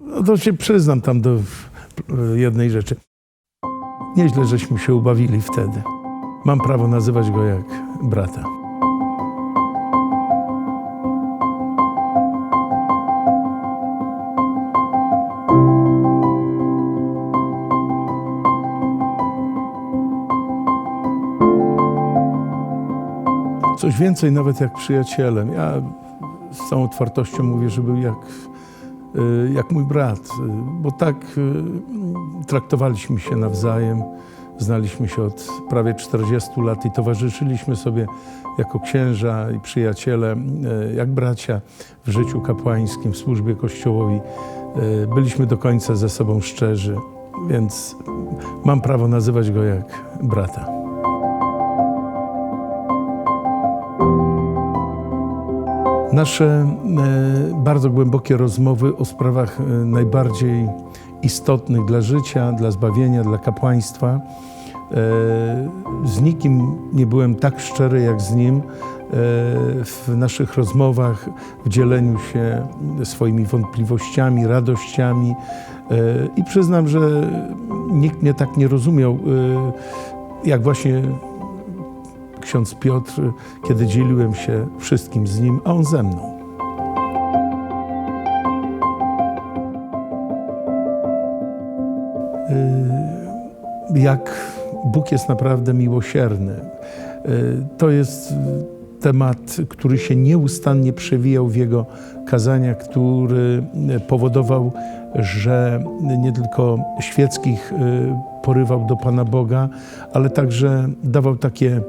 No to się przyznam tam do e, jednej rzeczy. Nieźle żeśmy się ubawili wtedy. Mam prawo nazywać go jak brata. Coś więcej nawet jak przyjacielem. Ja z całą otwartością mówię, że był jak, jak mój brat, y, bo tak y, traktowaliśmy się nawzajem. Znaliśmy się od prawie 40 lat i towarzyszyliśmy sobie jako księża i przyjaciele, y, jak bracia w życiu kapłańskim, w służbie Kościołowi. Y, Byliśmy do końca ze sobą szczerzy, więc mam prawo nazywać go jak brata. Nasze e, bardzo głębokie rozmowy o sprawach e, najbardziej istotnych dla życia, dla zbawienia, dla kapłaństwa. E, z nikim nie byłem tak szczery jak z nim w naszych rozmowach, w dzieleniu się swoimi wątpliwościami, radościami. I przyznam, że nikt mnie tak nie rozumiał, jak właśnie ksiądz Piotr, kiedy dzieliłem się wszystkim z nim, a on ze mną. Yy, Jak Bóg jest naprawdę miłosierny. Yy, To jest temat, który się nieustannie przewijał w jego kazaniach, który powodował, że nie tylko świeckich yy, porywał do Pana Boga, ale także dawał takie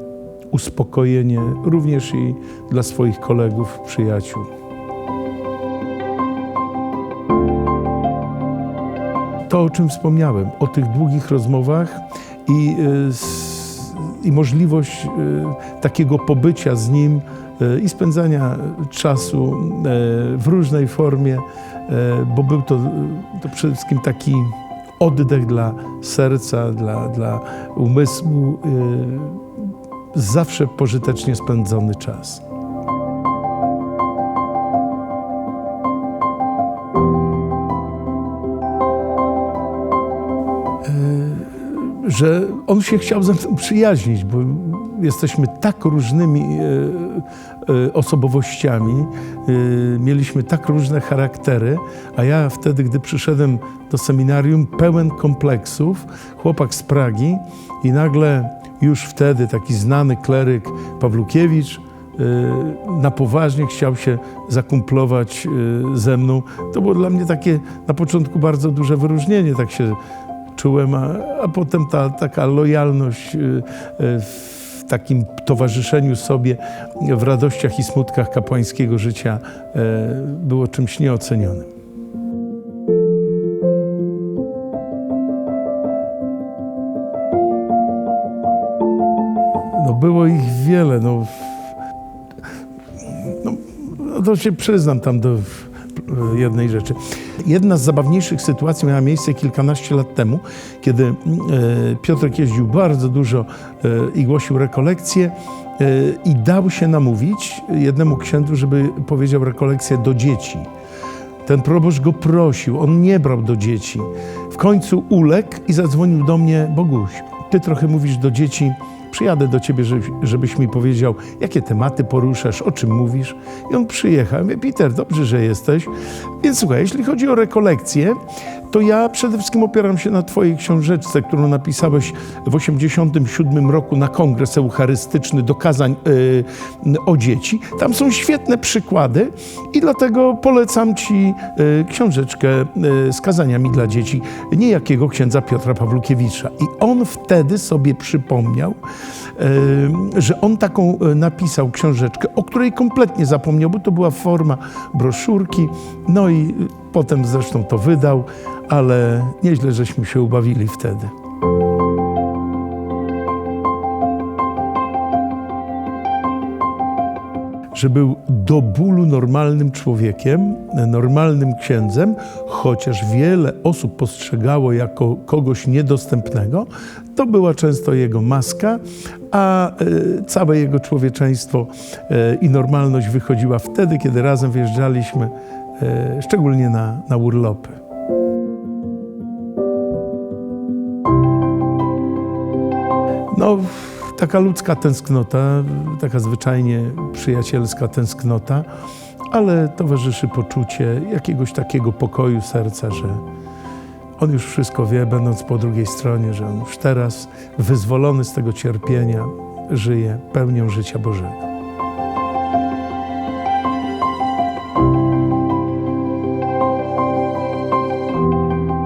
uspokojenie również i dla swoich kolegów, przyjaciół. To, o czym wspomniałem, o tych długich rozmowach i, y, i możliwość y, takiego pobycia z nim y, i spędzania czasu w różnej formie, bo był to, to przede wszystkim taki oddech dla serca, dla, dla umysłu, zawsze pożytecznie spędzony czas. że on się chciał ze mną przyjaźnić, bo jesteśmy tak różnymi e, e, osobowościami, e, mieliśmy tak różne charaktery, a ja wtedy, gdy przyszedłem do seminarium, pełen kompleksów, chłopak z Pragi i nagle już wtedy taki znany kleryk Pawlukiewicz e, na poważnie chciał się zakumplować e, ze mną. To było dla mnie takie na początku bardzo duże wyróżnienie, tak się czułem, a, a potem ta taka lojalność y, y, w takim towarzyszeniu sobie w radościach i smutkach kapłańskiego życia y, było czymś nieocenionym. Było ich wiele, no, no, no to się przyznam tam do jednej rzeczy. Jedna z zabawniejszych sytuacji miała miejsce kilkanaście lat temu, kiedy e, Piotrek jeździł bardzo dużo e, i głosił rekolekcje e, i dał się namówić jednemu księdzu, żeby powiedział rekolekcję do dzieci. Ten proboszcz go prosił, on nie brał do dzieci. W końcu uległ i zadzwonił do mnie, Boguś, ty trochę mówisz do dzieci, przyjadę do ciebie, żebyś, mi powiedział, jakie tematy poruszasz, o czym mówisz. I on przyjechał. Ja mówię, Peter, dobrze, że jesteś. Więc słuchaj, jeśli chodzi o rekolekcje, to ja przede wszystkim opieram się na twojej książeczce, którą napisałeś w 87 roku na kongres eucharystyczny do kazań y, o dzieci. Tam są świetne przykłady i dlatego polecam ci y, książeczkę y, z kazaniami dla dzieci niejakiego księdza Piotra Pawlukiewicza. I on wtedy sobie przypomniał, że on taką napisał książeczkę, o której kompletnie zapomniał, bo to była forma broszurki. No i potem zresztą to wydał, ale nieźle żeśmy się ubawili wtedy. że był do bólu normalnym człowiekiem, normalnym księdzem, chociaż wiele osób postrzegało jako kogoś niedostępnego, to była często jego maska, a e, całe jego człowieczeństwo e, i normalność wychodziła wtedy, kiedy razem wjeżdżaliśmy, E, szczególnie na, na urlopy. No, taka ludzka tęsknota, taka zwyczajnie przyjacielska tęsknota, ale towarzyszy poczucie jakiegoś takiego pokoju serca, że on już wszystko wie, będąc po drugiej stronie, że on już teraz, wyzwolony z tego cierpienia, żyje pełnią życia Bożego.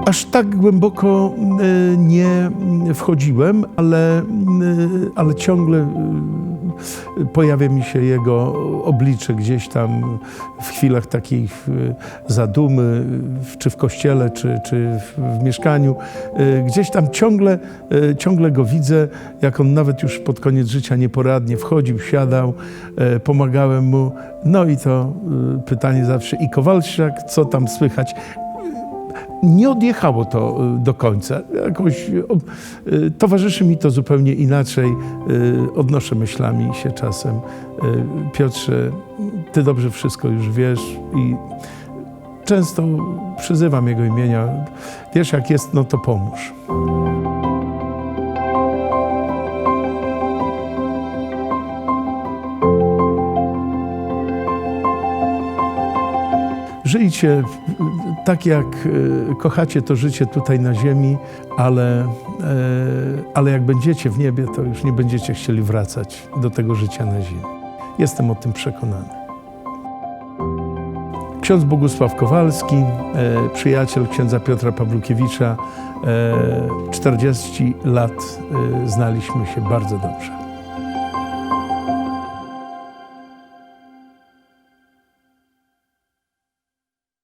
Aż tak głęboko y, nie wchodziłem, ale, y, ale ciągle y, pojawia mi się jego oblicze gdzieś tam w chwilach takich zadumy, czy w kościele, czy, czy w, mieszkaniu. Gdzieś tam ciągle, ciągle go widzę, jak on nawet już pod koniec życia nieporadnie wchodził, siadał, pomagałem mu. No i to pytanie zawsze, i Kowalczyk, co tam słychać? Nie odjechało to y, do końca. Jakoś y, y, towarzyszy mi to zupełnie inaczej. Odnoszę myślami się czasem. Piotrze, ty dobrze wszystko już wiesz i często przyzywam jego imienia. Wiesz jak jest, no to pomóż. Żyjcie tak, jak e, kochacie to życie tutaj na ziemi, ale, e, ale jak będziecie w niebie, to już nie będziecie chcieli wracać do tego życia na ziemi. Jestem o tym przekonany. Ksiądz Bogusław Kowalski, e, przyjaciel księdza Piotra Pawlukiewicza, e, 40 lat znaliśmy się bardzo dobrze.